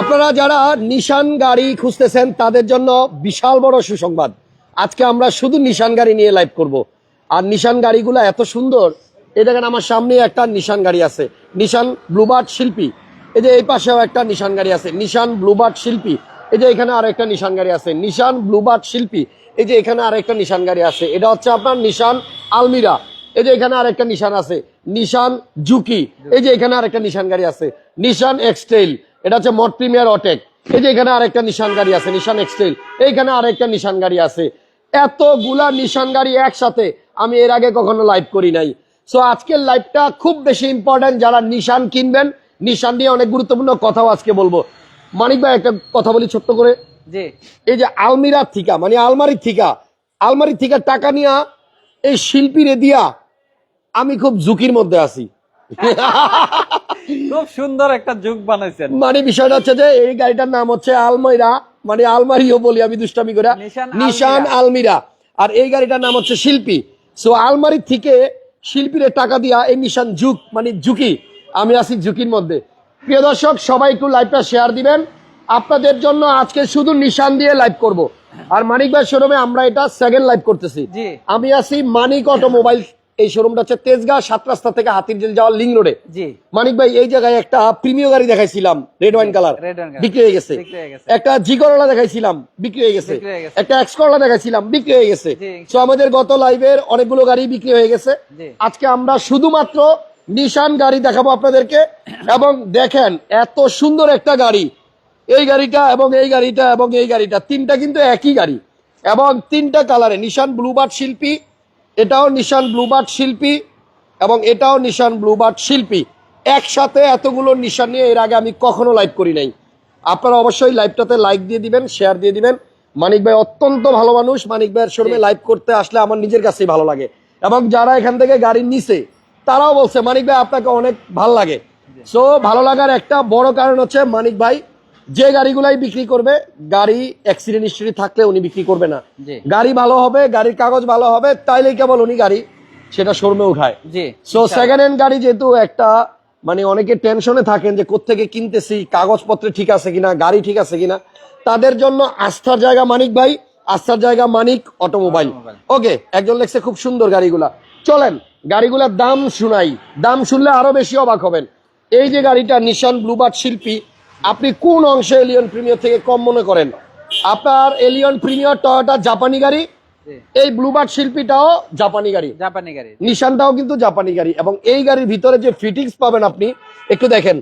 আপনারা যারা নিশান গাড়ি খুঁজতেছেন, তাদের জন্য বিশাল বড় সুসংবাদ। আজকে আমরা শুধু নিশান গাড়ি নিয়ে লাইভ করব। আর নিশান গাড়িগুলো এত সুন্দর। এই দেখেন আমার সামনে একটা নিশান গাড়ি আছে। নিশান ব্লুবার্ড শিল্পী। এই যে এই পাশেও একটা নিশান গাড়ি আছে। নিশান ব্লুবার্ড শিল্পী। এই যে এখানে আর একটা নিশান গাড়ি আছে। নিশান ব্লুবার্ড শিল্পী। এই যে এখানে আর একটা নিশান গাড়ি আছে। এটা হচ্ছে আপনার নিশান আলমিরা। এই যে এখানে আরেকটা নিশান আছে। নিশান জুকি এই যে এখানে আরেকটা নিশান গাড়ি আছে। নিশান এক্সটেইল। এটা হচ্ছে মট প্রিমিয়ার অটেক। এই যে এখানে আরেকটা নিশান গাড়ি আছে নিশান এক্সটেইল এইখানে আরেকটা নিশান গাড়ি আছে। এতগুলা নিশান গাড়ি একসাথে আমি এর আগে কখনো লাইভ করি নাই। সো আজকের লাইভটা খুব বেশি ইম্পর্টেন্ট যারা নিশান কিনবেন নিশান নিয়ে অনেক গুরুত্বপূর্ণ কথাও আজকে বলব। মানিক ভাই একটা কথা বলি ছোট্ট করে। যে এই যে আলমিরার থিকা মানে আলমারির থিকা আলমারির থিকা টাকা নিয়া এই শিল্পীরে দিয়া আমি খুব ঝুঁকির মধ্যে আছি। খুব সুন্দর একটা যুগ বানাইছেন। মানে বিষয়টা হচ্ছে যে এই গাড়িটার নাম হচ্ছে আলমাইরা মানে আলমারিও বলি আমি দুষ্টামি করে নিশান আলমিরা। আর এই গাড়িটার নাম হচ্ছে শিল্পী। সো আলমারি থেকে শিল্পীরে টাকা দিয়া এই নিশান ঝুঁক মানে ঝুঁকি আমি আছি ঝুঁকির মধ্যে। প্রিয় দর্শক সবাই একটু লাইভটা শেয়ার দিবেন। আপনাদের জন্য আজকে শুধু নিশান দিয়ে লাইভ করব। আর মানিক ভাই শোরুমে আমরা এটা সেকেন্ড লাইভ করতেছি। আমি আছি মানিক অটোমোবাইল এই শোরুমটা হচ্ছে তেজগাঁ সাত রাস্তা থেকে হাতিরঝিল যাওয়ার লিং রোডে। মানিক ভাই এই জায়গায় একটা প্রিমিয় গাড়ি দেখাইছিলাম রেড ওয়াইন কালার। বিক্রি হয়ে গেছে। একটা জি করলা দেখাইছিলাম বিক্রি হয়ে গেছে। একটা এক্স করলা দেখাইছিলাম বিক্রি হয়ে গেছে। তো আমাদের গত লাইভের অনেকগুলো গাড়ি বিক্রি হয়ে গেছে। আজকে আমরা শুধুমাত্র নিশান গাড়ি দেখাবো আপনাদেরকে। এবং দেখেন এত সুন্দর একটা গাড়ি। এই গাড়িটা এবং এই গাড়িটা এবং এই গাড়িটা তিনটা কিন্তু একই গাড়ি। এবং তিনটা কালারে নিশান ব্লুবার্ড শিল্পী এটাও নিশান ব্লুবার্ড শিল্পী এবং এটাও নিশান ব্লুবার্ড শিল্পী। একসাথে এতগুলো নিশান নিয়ে এর আগে আমি কখনো লাইভ করি নাই। আপনারা অবশ্যই লাইভটাতে লাইক দিয়ে দিবেন শেয়ার দিয়ে দিবেন। মানিক ভাই অত্যন্ত ভালো মানুষ। মানিক ভাইয়ের শোরুমে লাইভ করতে আসলে আমার নিজের কাছেই ভালো লাগে। এবং যারা এখান থেকে গাড়ি নিছে তারাও বলছে মানিক ভাই আপনাকে অনেক ভালো লাগে। সো ভালো লাগার একটা বড় কারণ হচ্ছে মানিক ভাই যে গাড়িগুলাই বিক্রি করবে গাড়ি অ্যাক্সিডেন্ট হিস্ট্রি থাকলে উনি বিক্রি করবে না। গাড়ি ভালো হবে গাড়ির কাগজ ভালো হবে তাইলে কেবল উনি গাড়ি সেটা শোরুমে উঠায়। সো সেকেন্ড হ্যান্ড গাড়ি যেহেতু একটা মানে অনেকে টেনশনে থাকেন যে কোত্থেকে কিনতেছি কাগজপত্র ঠিক আছে কিনা গাড়ি ঠিক আছে কিনা তাদের জন্য আস্থার জায়গা মানিক ভাই আস্থার জায়গা মানিক অটোমোবাইল। ওকে একজন লেখছে খুব সুন্দর গাড়িগুলা। চলেন গাড়িগুলার দাম শুনাই। দাম শুনলে আরও বেশি অবাক হবেন। এই যে গাড়িটা নিশান ব্লুবার্ড শিল্পী আপনি কোন অংশে এলিয়ন প্রিমিয়ার থেকে কম মনে করেন? আপনার এলিয়ন প্রিমিয়ার টয়োটা জাপানি গাড়ি এই ব্লুবার্ড শিল্পীটাও জাপানি গাড়ি। জাপানি গাড়ি। নিশানটাও কিন্তু জাপানি গাড়ি এবং এই গাড়ির ভিতরে যে ফিটিংস পাবেন আপনি একটু দেখেন।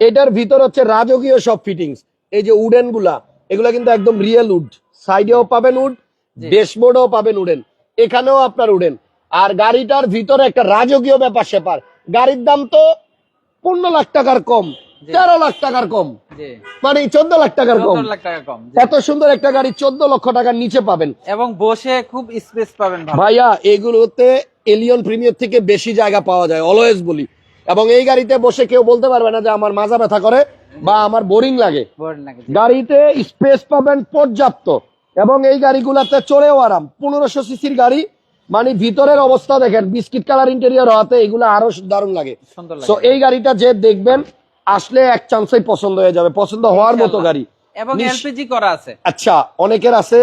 এটার ভিতর হচ্ছে রাজকীয় সব ফিটিংস এই যে উডেনগুলা এগুলা কিন্তু একদম রিয়েল উড। সাইডেও পাবেন উড ড্যাশবোর্ডেও পাবেন উডেন। এখানেও আপনার উডেন। আর গাড়িটার ভিতরে একটা রাজকীয় ব্যাপার সেপার। গাড়ির দাম তো পনেরো লাখ টাকার কম। তেরো লাখ টাকার কম। মানে চোদ্দ লাখ টাকার কম। 14 লাখ টাকা কম জি। এত সুন্দর একটা গাড়ি চোদ্দ লক্ষ টাকার নিচে পাবেন। এবং বসে খুব স্পেস পাবেন ভাইয়া এগুলোতে এলিয়ন প্রিমিয়ার থেকে বেশি জায়গা পাওয়া যায় অলওয়েজ বলি। এবং এই গাড়িতে বসে কেউ বলতে পারবে না যে আমার মাজা ব্যথা করে বা আমার বোরিং লাগে। গাড়িতে স্পেস পাবেন পর্যাপ্ত। এবং এই গাড়িগুলোতে চড়েও আরাম। পনেরোশো সিসির গাড়ি মানে ভিতরের অবস্থা দেখেন বিস্কিট কালার ইন্টেরিয়ার হওয়াতে এগুলো আরও দারুণ লাগে। এই গাড়িটা যে দেখবেন আসলে এক চান্সেই পছন্দ হয়ে যাবে পছন্দ হওয়ার মতো গাড়ি। এবং এলপিজি করা আছে। আচ্ছা অনেকের আছে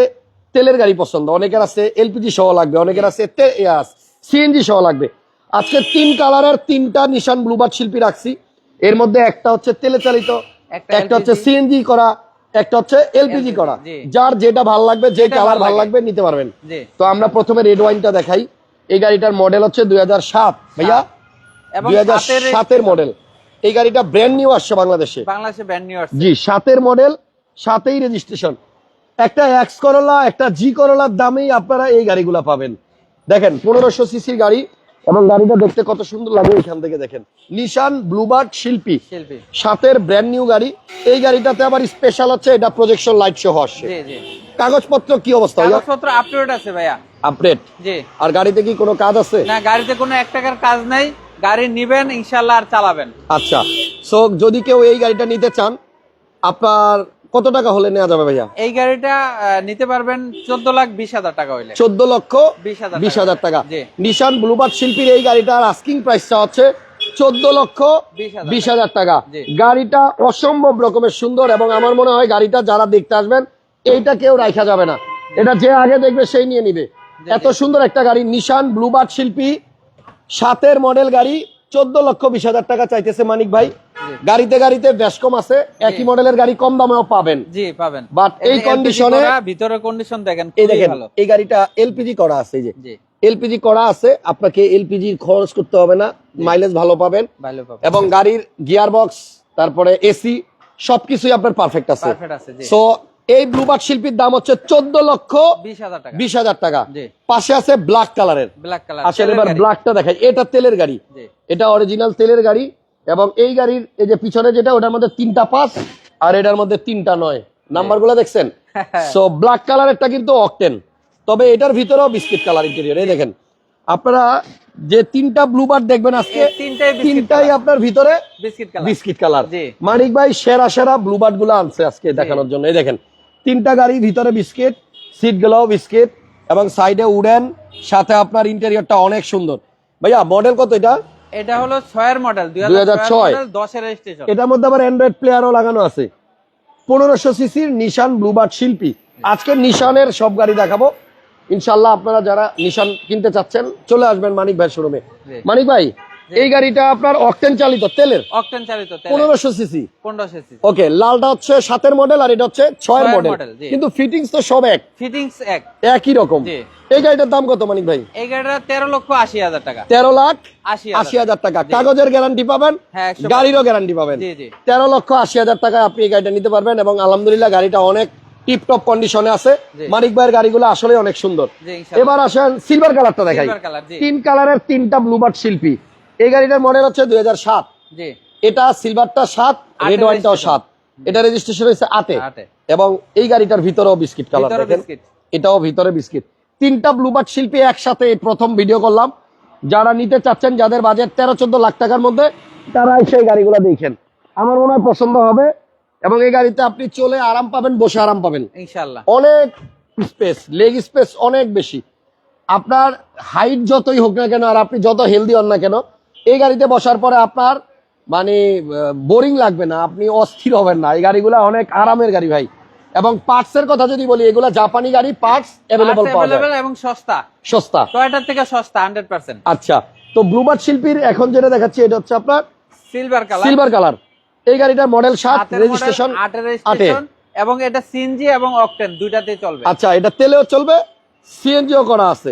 তেলের গাড়ি পছন্দ অনেকের আছে এলপিজি সহ লাগবে অনেকের আছে সিএনজি সহ লাগবে। আজকে তিন কালারের তিনটা নিশান ব্লুবার্ড শিল্পী রাখছি। এর মধ্যে একটা হচ্ছে তেলে চালিত একটা হচ্ছে সিএনজি করা একটা হচ্ছে এলপিজি করা। যার যেটা ভালো লাগবে যে কালার ভালো লাগবে নিতে পারবেন। তো আমরা প্রথমে রেড ওয়াইনটা দেখাই। এই গাড়িটার মডেল হচ্ছে দুই হাজার সাত ভাইয়া। দুই হাজার মডেল এই গাড়িটা ব্র্যান্ড নিউ আসছে বাংলাদেশে। বাংলাদেশে ব্যান্ড নিউ আসছে। জি সাতের মডেল সাতেই রেজিস্ট্রেশন একটা এক্স করলা একটা জি করলার দামেই আপনারা এই গাড়িগুলা পাবেন। দেখেন পনেরোশো সিসির গাড়ি এবং গাড়িটা দেখতে কত সুন্দর লাগে এখান থেকে দেখেন। নিশান ব্লুবার্ড শিল্পী শিল্পী সাতের ব্র্যান্ড নিউ গাড়ি। এই গাড়িটাতে আবার স্পেশাল হচ্ছে এটা প্রজেকশন লাইট সহ আসছে। জি জি। কাগজপত্র কি অবস্থা কাগজপত্র আপডেট আছে ভাইয়া। আপডেট জি। আর গাড়িতে কি কোনো কাজ আছে? না গাড়িতে কোনো এক টাকার কাজ নাই। গাড়ি নিবেন ইনশাল্লাহ আর চালাবেন। আচ্ছা সো যদি কেউ এই গাড়িটা নিতে চান আপনার কত টাকা হলে নেওয়া যাবে ভাইয়া? এই গাড়িটা নিতে পারবেন চোদ্দ লাখ বিশ হাজার টাকা হইলে। চোদ্দ লক্ষ বিশ হাজার টাকা। নিশান ব্লুবার্ড শিল্পীর এই গাড়িটার আস্কিং প্রাইসটা হচ্ছে চোদ্দ লক্ষ বিশ হাজার টাকা। গাড়িটা অসম্ভব রকমের সুন্দর এবং আমার মনে হয় গাড়িটা যারা দেখতে আসবেন এইটা কেউ রাখা যাবে না। এটা যে আগে দেখবে সেই নিয়ে নিবে। এত সুন্দর একটা গাড়ি নিশান ব্লুবার্ড শিল্পী সাতের মডেল গাড়ি চোদ্দ লক্ষ বিশ হাজার টাকা চাইতেছে মানিক ভাই। গাড়িতে গাড়িতে বেশ ব্যাসকম আছে। একই মডেলের গাড়ি কম দামেও পাবেন। জি পাবেন। But এই কন্ডিশনে ভিতরের কন্ডিশন দেখেন এই দেখেন এই গাড়িটা এলপিজি করা আছে এই যে। এলপিজি করা আছে আপনাকে এলপিজি খরচ করতে হবে না। মাইলেজ ভালো পাবেন। এবং গাড়ির গিয়ার বক্স তারপরে এসি সবকিছুই আপনার পারফেক্ট আছে। সো এই ব্লুবার্ড শিল্পীর দাম হচ্ছে চোদ্দ লক্ষ বিশ হাজার টাকা। পাশে আছে ব্ল্যাক কালারের ব্ল্যাক কালার আসলে এবার ব্ল্যাকটা দেখাই। এটা তেলের গাড়ি। এটা অরিজিনাল তেলের গাড়ি এবং এই গাড়ির এই যে পিছনে যেটা ওটার মধ্যে তিনটা পাস আর এটার মধ্যে তিনটা নয়। নাম্বারগুলো দেখছেন? সো ব্ল্যাক কালারেরটা কিন্তু অকটেন তবে এটার ভিতরেও বিস্কিট কালার ইন্টেরিয়র এই দেখেন। আপনারা যে তিনটা ব্লুবার্ড দেখবেন আজকে তিনটাই। আপনার ভিতরে বিস্কিট কালার বিস্কিট কালার জি। মানিক ভাই সেরা সেরা ব্লুবার্ডগুলো আনছে আজকে দেখানোর জন্য। এই দেখেন তিনটা গাড়ি ভিতরে বিস্কিট সিট গুলোও বিস্কিট এবং সাইডে উডেন সাথে আপনার ইন্টেরিয়রটা অনেক সুন্দর। ভাইয়া মডেল কত এটা? এটা হলো ছয়ের মডেল দুই 2006 হাজার মডেল দশের রেজিস্ট্রেশন এটার মধ্যে আবার অ্যান্ড্রয়েড প্লেয়ারও লাগানো আছে। পনেরোশো সিসির নিশান ব্লুবার্ড শিল্পী। আজকে নিশানের সব গাড়ি দেখাবো। ইনশাল্লাহ আপনারা যারা নিশান কিনতে চাচ্ছেন চলে আসবেন মানিক ভাই শোরুমে। মানিক ভাই এই গাড়িটা আপনার অকটেন চালিত তেলের? অকটেন চালিত পনেরোশো সিসি পনেরো সিসি ওকে লালটা হচ্ছে সাতের মডেল আর এটা হচ্ছে ছয়ের মডেল কিন্তু ফিটিংস তো সব এক। ফিটিংস এক। একই রকম। এই গাড়িটার দাম কত মানিক ভাই? এই গাড়িটা তেরো লক্ষ আশি হাজার টাকা। তেরো লাখ আশি হাজার। টাকা। কাগজের গ্যারান্টি পাবেন হ্যাঁ, গাড়িরও গ্যারান্টি পাবেন। তেরো লক্ষ আশি হাজার টাকায় আপনি এই গাড়িটা নিতে পারবেন এবং আলহামদুলিল্লাহ গাড়িটা অনেক টিপটপ কন্ডিশনে আছে। মানিক ভাইয়ের গাড়িগুলো আসলে অনেক সুন্দর। এবার আসেন সিলভার কালারটা দেখাই। তিন কালারের তিনটা ব্লুবার্ড শিল্পী। এই গাড়িটার মডেল হচ্ছে দুই হাজার সাত। এটা সিলভারটা সাত রেড ওয়াইনটাও সাত। এটা রেজিস্ট্রেশন হয়েছে আটে। এবং এই গাড়িটার ভিতরেও বিস্কিট কালার দেখেন। এটাও ভিতরে বিস্কিট তিনটা ব্লুবার্ড শিল্পী একসাথে প্রথম ভিডিও করলাম। যারা নিতে চাচ্ছেন যাদের বাজেট তেরো চোদ্দ লাখ টাকার মধ্যে তারা সেই গাড়িগুলো দেখেন। আমার মনে হয় পছন্দ হবে। এবং এই গাড়িতে আপনি চলে আরাম পাবেন বসে আরাম পাবেন। ইনশাল্লাহ অনেক স্পেস লেগ স্পেস অনেক বেশি। আপনার হাইট যতই হোক না কেন আর আপনি যত হেলদি হন না কেন এই গাড়িতে বসার পরে আপনার মানে বোরিং লাগবে না আপনি অস্থির হবেন না। এই গাড়িগুলো অনেক আরামের গাড়ি ভাই। এবং পার্টস এর কথা যদি বলি এগুলা জাপানি গাড়ি পার্টস পাওয়া যায়। এবং সস্তা। সস্তা। টয়টার থেকে সস্তা হান্ড্রেড পার্সেন্ট আচ্ছা তো ব্লুবার্ড শিল্পীর এখন যেটা দেখাচ্ছি এটা হচ্ছে আপনার সিলভার কালার সিলভার কালার এই গাড়িটার মডেল সাত রেজিস্ট্রেশন আটের আটে। এবং এটা সিএনজি এবং অকটেন দুইটাতেই চলবে। আচ্ছা এটা তেলেও চলবে সিএনজিও করা আছে।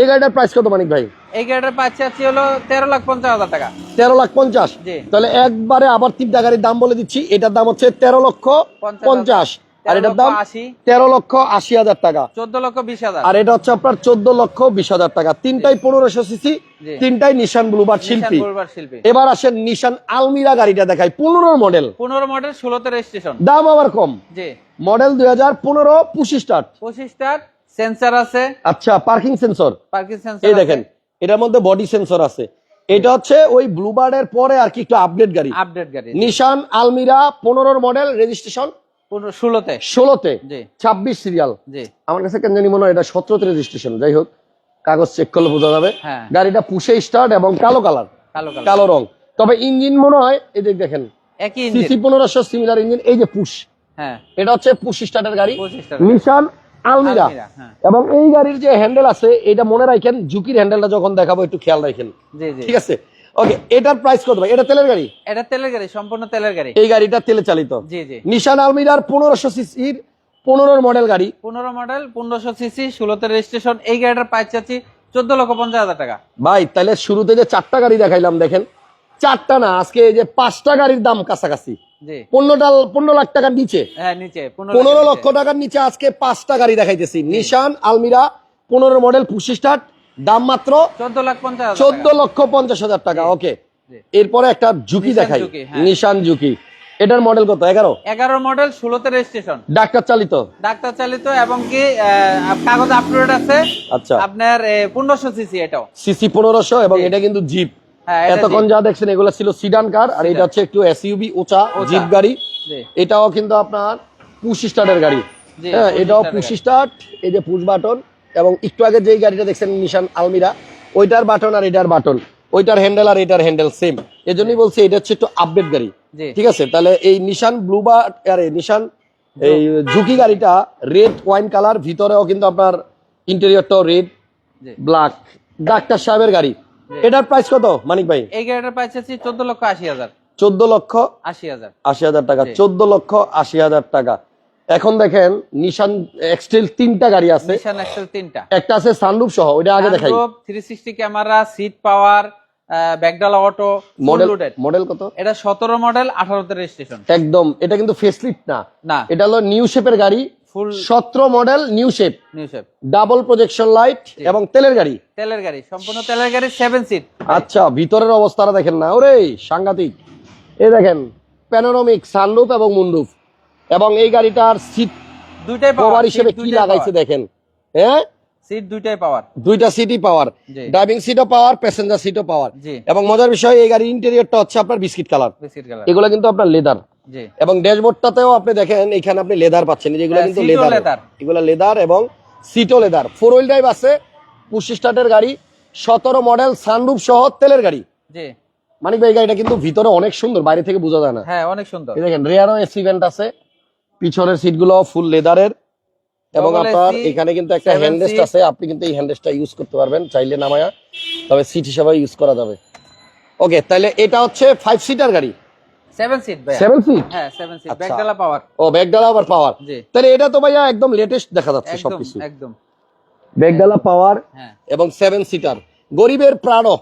এই গাড়িটার প্রাইস কত মানিক ভাই? এই গাড়িটার পাচ্ছে আছে হলো তেরো লাখ পঞ্চাশ হাজার টাকা। তেরো লাখ পঞ্চাশ? তাহলে একবারে আবার তিনটা গাড়ির দাম বলে দিচ্ছি এটার দাম হচ্ছে তেরো লক্ষ পঞ্চাশ আর এটার দাম তেরো লক্ষ আশি হাজার টাকা। চোদ্দ লক্ষ বিশ হাজার। আর এটা হচ্ছে আপনার চোদ্দ লক্ষ বিশ হাজার টাকা। তিনটাই পনেরোশো সিসি তিনটাই নিশান ব্লুবার্ড শিল্পী। শিল্পী। এবার আসেন নিশান আলমিরা গাড়িটা দেখাই পনেরো মডেল পনেরো মডেল ষোলোতে রেজিস্ট্রেশন দাম আবার কম। মডেল দুই হাজার পনেরো পঁচিশ স্টার্ট পঁচিশটার সেন্সার আছে। আচ্ছা পার্কিং সেন্সর পার্কিং সেন্সার এই দেখেন এটার মধ্যে বডি সেন্সর আছে। এটা হচ্ছে ওই ব্লুবার্ড এর পরে আর কি একটু আপডেট গাড়ি। আপডেট গাড়ি নিশান আলমিরা পনেরোর মডেল রেজিস্ট্রেশন পনেরো ষোলোতে। ষোলোতে? জি। ছাব্বিশ সিরিয়াল জি। আমার কাছে কেন জানি মনে হয় এটা সতেরোতে রেজিস্ট্রেশন যাই হোক কাগজ চেক করলে বোঝা যাবে। হ্যাঁ। গাড়িটা পুষে স্টার্ট এবং কালো কালার কালো কালো রং। তবে ইঞ্জিন মনে হয় এই যে দেখেন একই সিসি ইঞ্জিন পনেরোশো সিমিলার ইঞ্জিন এই যে পুশ। হ্যাঁ। এটা হচ্ছে পুশ স্টার্টের গাড়ি। নিশান আলমিরা। হ্যাঁ। এবং এই গাড়ির যে হ্যান্ডেল আছে এটা মনে রাখেন ঝুঁকির হ্যান্ডেলটা যখন দেখাবো একটু খেয়াল রাখেন। ঠিক আছে? ওকে এটার প্রাইস কত ভাই? এটা তেলের গাড়ি? এটা তেলের গাড়ি সম্পূর্ণ তেলের গাড়ি। এই গাড়িটা তেলে চালিত। জি জি। নিশান আলমিরার পনেরোশো সিসির পনেরোর মডেল গাড়ি। পনেরো মডেল পনেরোশো সিসি ষোলোতে রেজিস্ট্রেশন এই গাড়িটার প্রাইস চাচ্ছি চোদ্দ লক্ষ পঞ্চাশ হাজার টাকা। ভাই তাহলে শুরুতে যে চারটা গাড়ি দেখাইলাম দেখেন। চারটা না আজকে এই যে পাঁচটা গাড়ির দাম কাছাকাছি। পনেরোটা পনেরো লাখ টাকার নিচে। হ্যাঁ পনেরো লক্ষ টাকার নিচে আজকে পাঁচটা গাড়ি দেখাইতেছি। নিশান আলমিরা পনেরো মডেল স্টার্ট দাম মাত্র চোদ্দ লক্ষ পঞ্চাশ হাজার টাকা ওকে এরপরে একটা ঝুঁকি দেখাই। হ্যাঁ। নিশান ঝুঁকি। এটার মডেল কত? এগারো? এগারো মডেল ষোলোতে রেজিস্ট্রেশন ডাক্তার চালিত? ডাক্তার চালিত এবং কি কাগজ আপলোড আছে। আচ্ছা। আপনার পনেরোশো সিসি এটাও। সিসি পনেরোশো এবং এটা কিন্তু জিপ হ্যাঁ এতক্ষণ যা দেখছেন এগুলো ছিল সিডান কার আর এটা হচ্ছে একটু এসইউবি উঁচা। জিপ গাড়ি। এটাও কিন্তু আপনার পুশ স্টার্টের গাড়ি। হ্যাঁ এটাও পুশ স্টার্ট এই যে পুশ বাটন এবং একটু আগে যেই গাড়িটা দেখছেন নিশান আলমিরা ওইটার বাটন আর এটার বাটন। ওইটার হ্যান্ডেল আর এটার হ্যান্ডেল সেম এজন্যই বলছি এটা হচ্ছে একটু আপডেট গাড়ি। ঠিক আছে? তাহলে এই নিশান ব্লুবার আরে নিশান এই ঝুঁকি গাড়িটা রেড ওয়াইন কালার ভিতরেও কিন্তু আপনার ইন্টেরিয়রটাও রেড ব্ল্যাক ডাক্তার সাহেবের গাড়ি। এটার প্রাইস কত মানিক ভাই? এই গাড়িটার প্রাইস আছে চোদ্দ লক্ষ আশি হাজার। চোদ্দ লক্ষ আশি হাজার। আশি হাজার টাকা। চোদ্দ লক্ষ আশি হাজার টাকা। এখন দেখেন নিশান এক্সটেল তিনটা গাড়ি আছে। নিশান এক্সেল তিনটা। একটা আছে সানরুফ সহ ওইটা আগে দেখাই। Three sixty camera seat power ব্যাকডালা auto model model কত? এটা সতেরো মডেল আঠারোতে রেজিস্ট্রেশন একদম এটা কিন্তু ফেসলিফট না। না। এটা হলো নিউ শেপের গাড়ি ফুল সতেরো model new shape new shape double projection light এবং তেলের গাড়ি। তেলের গাড়ি সম্পূর্ণ তেলের গাড়ি সেভেন সিট আচ্ছা ভিতরের অবস্থাটা দেখেন না। ওরে সাংঘাতিক। এই দেখেন প্যানোরামিক সানরুফ এবং মুন্ডুফ এবং এই গাড়িটার সিট দুইটাই পাওয়ার হিসেবে কি লাগাইছে দেখেন। হ্যাঁ? সিট দুইটাই পাওয়ার দুইটা সিটই পাওয়ার। ড্রাইভিং সিটও পাওয়ার প্যাসেঞ্জার সিটও পাওয়ার এবং মজার বিষয় এই গাড়ির ইন্টেরিয়রটা হচ্ছে আপনার বিস্কিট কালার বিস্কিট কালার এগুলো কিন্তু আপনার লেদার এবং ড্যাশবোর্ডটাতেও আপনি দেখেন এখানে আপনি লেদার পাচ্ছেন যেগুলো হ্যাঁ, কিন্তু লেদার। এগুলো লেদার এবং সিটও লেদার ফোর হুইল ড্রাইভ আছে পুশি স্টার্টের গাড়ি সতেরো মডেল সানরুফ সহ তেলের গাড়ি। মানিক ভাই এই গাড়িটা কিন্তু ভিতরে অনেক সুন্দর বাইরে থেকে বোঝা যায় না। হ্যাঁ অনেক সুন্দর। দেখেন রেয়ারও এসি ভেন্ট আছে পিছনের সিটগুলো ফুল লেদারের এবং আপনার এখানে কিন্তু একটা হ্যান্ডরেস্ট আছে আপনি কিন্তু এই হ্যান্ডরেস্টটা ইউজ করতে পারবেন চাইলে নামায়া। তবে সিট হিসাবে ইউজ করা যাবে। ওকে তাহলে এটা হচ্ছে ফাইভ সিটার গাড়ি। সেভেন সিট ভাই সেভেন সিট হ্যাঁ সিট আচ্ছা। ব্যাকডালা পাওয়ার ও ব্যাগডালা আবার পাওয়ার তাহলে এটা তো ভাইয়া একদম লেটেস্ট দেখা যাচ্ছে সবকিছু। একদম। পাওয়ার হ্যাঁ। এবং সেভেন সিটার গরিবের প্রাণও।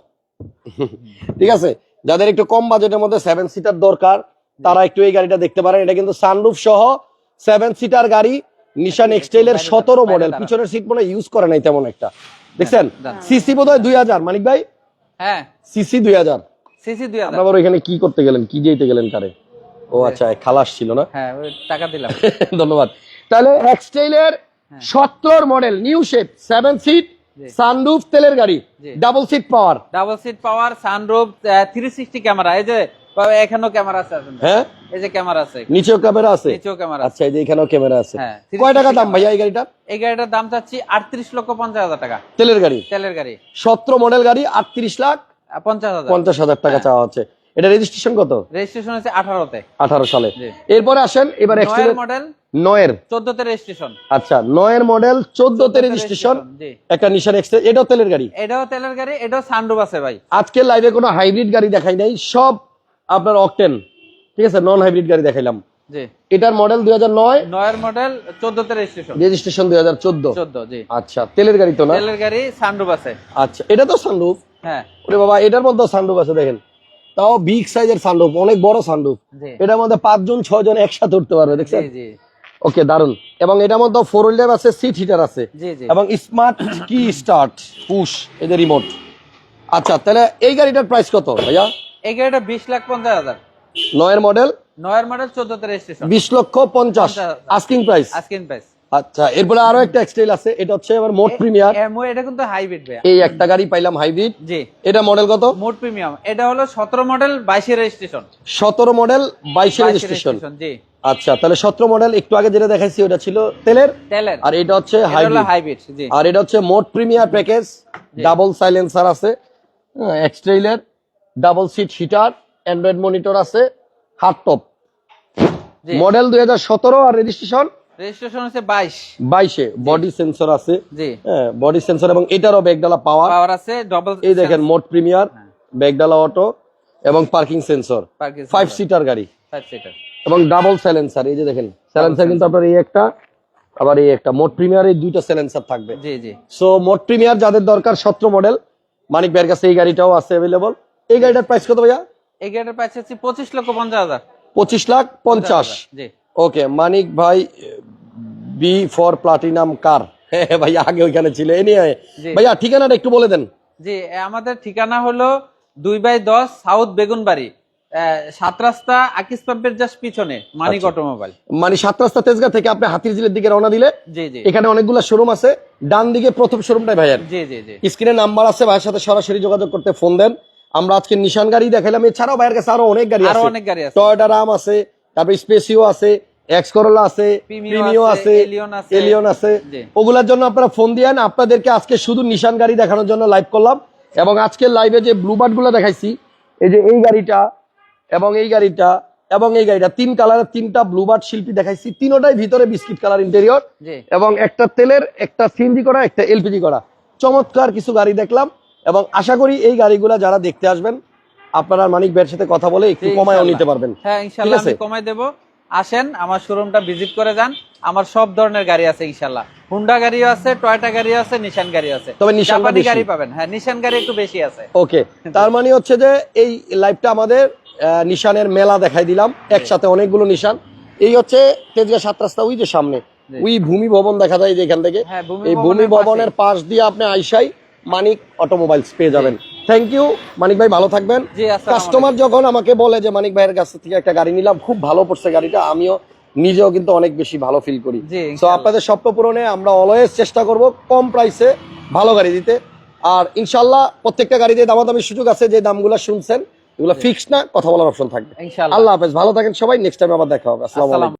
ঠিক আছে? যাদের একটু কম বাজেটের মধ্যে সেভেন সিটার দরকার তারা একটু এই গাড়িটা দেখতে পারেন। এটা কিন্তু সানরুফ সহ সেভেন সিটার গাড়ি নিশান বাইরে সতেরো মডেল পিছনের সিট মনে ইউজ করে নাই তেমন একটা। দেখছেন? সিসি বোধ হয় দুই হাজার। মানিক ভাই? হ্যাঁ। সিসি দুই হাজার। সিসি দুই হাজার। আপনার আবার ওইখানে কি করতে গেলেন? কি যেতে গেলেন কারে? ও আচ্ছা খালাস ছিল না? হ্যাঁ টাকা দিলাম। ধন্যবাদ। তাহলে হ্যাঁ। সত্তর model new shape seven seat sunroof তেলের গাড়ি double seat power double seat power sunroof three sixty camera এই যে এখানেও ক্যামেরা আছে হ্যাঁ? এই যে ক্যামেরা আছে। নিচেও ক্যামেরা আছে? নিচেও ক্যামেরা আছে। আচ্ছা এই যে এখানেও ক্যামেরা আছে। হ্যাঁ, কয় টাকা দাম ভাইয়া এই গাড়িটার? এই গাড়িটার দাম চাচ্ছি আটত্রিশ লক্ষ পঞ্চাশ হাজার টাকা। তেলের গাড়ি? তেলের গাড়ি। সতেরো মডেল গাড়ি আটত্রিশ লাখ। আহ, পঞ্চাশ হাজার। টাকা হ্যাঁ। চাওয়া হচ্ছে। এটা রেজিস্ট্রেশন কত? রেজিস্ট্রেশন হচ্ছে আঠারোতে। আঠারো সালে। এরপরে আসেন এবার মডেল নয়ের। চোদ্দতে রেজিস্ট্রেশন আচ্ছা নয়ের মডেল চোদ্দতে রেজিস্ট্রেশন একটা নিশান এক্সটেল এটাও তেলের গাড়ি? এটাও তেলের গাড়ি এটাও সানরুফ আছে ভাই। আজকের লাইভে কোনো হাইব্রিড গাড়ি দেখাই নাই সব আপনার অকটেন ঠিক আছে নন হাইব্রিড গাড়ি দেখাইলাম। এটার মডেল দুই হাজার নয়। নয়ের মডেল চোদ্দতে রেজিস্ট্রেশন রেজিস্ট্রেশন দুই হাজার চোদ্দ। চোদ্দ আচ্ছা তেলের গাড়ি তো না? তেলের গাড়ি সানরুফ আছে। আচ্ছা এটা তো সানরুফ হ্যাঁ। ওরে বাবা এটার মধ্যে সানরুফ আছে দেখেন। তাও বিগ সাইজের সানরুফ অনেক বড় সানরুফ এটার মধ্যে পাঁচজন ছয় জন একসাথে উঠতে পারবে দেখছেন? ওকে দারুণ এবং এটার মধ্যে ফোর হুইলার আছে সিট হিটার আছে। এবং স্মার্ট কি স্টার্ট পুশ এদের রিমোট আচ্ছা তাহলে এই গাড়িটার প্রাইস কত ভাইয়া? এই গাড়িটা বিশ লাখ পঞ্চাশ হাজার। নয়ের মডেল নয়ের মডেল চোদ্দতে রেজিস্ট্রেশন বিশ লক্ষ পঞ্চাশ। আস্কিং প্রাইস আজকিন প্রাইস আচ্ছা এরপরে আরও একটা এক্সটেল আছে এটা হচ্ছে আমার মোট প্রিমিয়ার। এটা কিন্তু হাইব্রিড ভাইয়া। এই একটা গাড়ি পাইলাম হাইব্রিড জি। এটা মডেল কত? মোট প্রিমিয়াম। এটা হলো সতেরো মডেল বাইশে রেজিস্ট্রেশন সতেরো মডেল বাইশে রেজিস্ট্রেশন জি। আচ্ছা তাহলে সতেরো মডেল একটু আগে যেটা দেখাইছি ওটা ছিল তেলের। তেলের। আর এটা হচ্ছে হাইব্রিড জি। আর এটা হচ্ছে মোট প্রিমিয়ার প্যাকেজ ডাবল সাইলেন্সার আছে এক্সট্রেইলের double seat heater Android monitor আছে হার্ড টপ মডেল দুই হাজার সতেরো আর রেজিস্ট্রেশন রেজিস্ট্রেশন হচ্ছে বাইশ। বাইশে। বডি সেন্সর আছে। জি। হ্যাঁ বডি সেন্সর এবং এটারও ব্যাগডালা পাওয়ার পাওয়ার আছে ডবল এই দেখেন মোট প্রিমিয়ার ব্যাগডালা অটো এবং পার্কিং সেন্সর ফাইভ সিটার গাড়ি। ফাইভ সিটার এবং ডাবল সাইলেন্সার এই যে দেখেন সাইলেন্সার কিন্তু আপনার এই একটা আবার এই একটা। মোট প্রিমিয়ার এই দুইটা সাইলেন্সার থাকবে। জি জি। সো মোট প্রিমিয়ার যাদের দরকার সতেরো মডেল মানিক ভাইয়ের কাছে এই গাড়িটাও আছে অ্যাভেলেবল এই গাড়িটার প্রাইস কত ভাইয়া? এই গাড়িটার প্রাইস হচ্ছে পঁচিশ লক্ষ পঞ্চাশ হাজার। পঁচিশ লাখ পঞ্চাশ। জি। ওকে মানিক ভাই বি ফর প্লাটিনাম কার ভাই আগে ওইখানে ছিল। এ নিয়ে ভাইয়া ঠিকানাটা একটু বলে দেন। জি আমাদের ঠিকানা হলো দুই বাই দশ সাউথ বেগুনবাড়ি। সাত রাস্তা আকিস পাম্পের জাস্ট পিছনে মানিক আচ্ছা। অটোমোবাইল। মানে সাত রাস্তা তেজগাঁ থেকে আপনি হাতিরঝিলের দিকে রওনা দিলে জি জি। এখানে অনেকগুলো শোরুম আছে। ডান দিকে প্রথম শোরুমটাই ভাইয়ার জি জি জি। স্ক্রিনে নাম্বার আছে ভাইয়ের সাথে সরাসরি যোগাযোগ করতে ফোন দেন। আমরা আজকে নিশান গাড়ি দেখাইলাম এছাড়াও ভাইয়ের কাছে আরও অনেক গাড়ি আরও আছে। অনেক গাড়ি আছে। টয়োটা রাম আছে তারপর স্পেসিও আছে এক্স করোলা আছে প্রিমিও আছে। এলিয়ন আছে। ওগুলার জন্য আপনারা ফোন দিয়েন আপনাদেরকে আজকে শুধু নিশান গাড়ি দেখানোর জন্য লাইভ করলাম। এবং আজকের লাইভে যে ব্লুবার্ডগুলো দেখাইছি এই যে এই গাড়িটা এবং এই গাড়িটা এবং এই গাড়িটা তিন কালারের তিনটা ব্লুবার্ড শিল্পী দেখাইছি। তিনোটাই ভিতরে বিস্কিট কালার ইন্টেরিয়র এবং একটা তেলের একটা সিএনজি করা একটা এলপিজি করা। চমৎকার কিছু গাড়ি দেখলাম এবং আশা করি এই গাড়িগুলা যারা দেখতে আসবেন আপনারা মানিক ভাইয়ের সাথে কথা বলে একটু জি, কমায়ও নিতে পারবেন। হ্যাঁ ইনশাল্লাহ আমি কমাই দেব। আসেন আমার শোরুমটা ভিজিট করে যান। আমার সব ধরনের গাড়ি আছে ইনশাল্লাহ। হুন্ডা গাড়িও আছে টয়টা গাড়িও আছে নিশান গাড়ি আছে। তবে বেশি। গাড়ি পাবেন। হ্যাঁ নিশান গাড়ি একটু বেশি আছে। ওকে তার মানে হচ্ছে যে এই লাইভটা আমাদের নিশানের মেলা দেখাই দিলাম একসাথে অনেকগুলো নিশান এই হচ্ছে তেজগাঁ সাত রাস্তা ওই যে সামনে। ওই ভূমি ভবন দেখা যায় যে এখান থেকে। হ্যাঁ এই ভূমি ভবনের পাশ দিয়ে আপনি আইসাই মানিক অটোমোবাইলস পেয়ে যাবেন। থ্যাংক ইউ মানিক ভাই ভালো থাকবেন। কাস্টমার যখন আমাকে বলে যে মানিক ভাইয়ের কাছ থেকে একটা গাড়ি নিলাম খুব ভালো পড়ছে গাড়িটা আমিও নিজেও কিন্তু অনেক বেশি ভালো ফিল করি। তো আপনাদের স্বপ্ন পূরণে আমরা অলওয়েজ চেষ্টা করব কম প্রাইসে ভালো গাড়ি দিতে। আর ইনশাল্লাহ প্রত্যেকটা গাড়িতে দামাদামি সুযোগ আছে যে দামগুলো শুনছেন এগুলো ফিক্স না কথা বলার অপশন থাকবে। আল্লাহ হাফেজ ভালো থাকেন সবাই নেক্সট টাইম আবার দেখা হবে। আসসালাম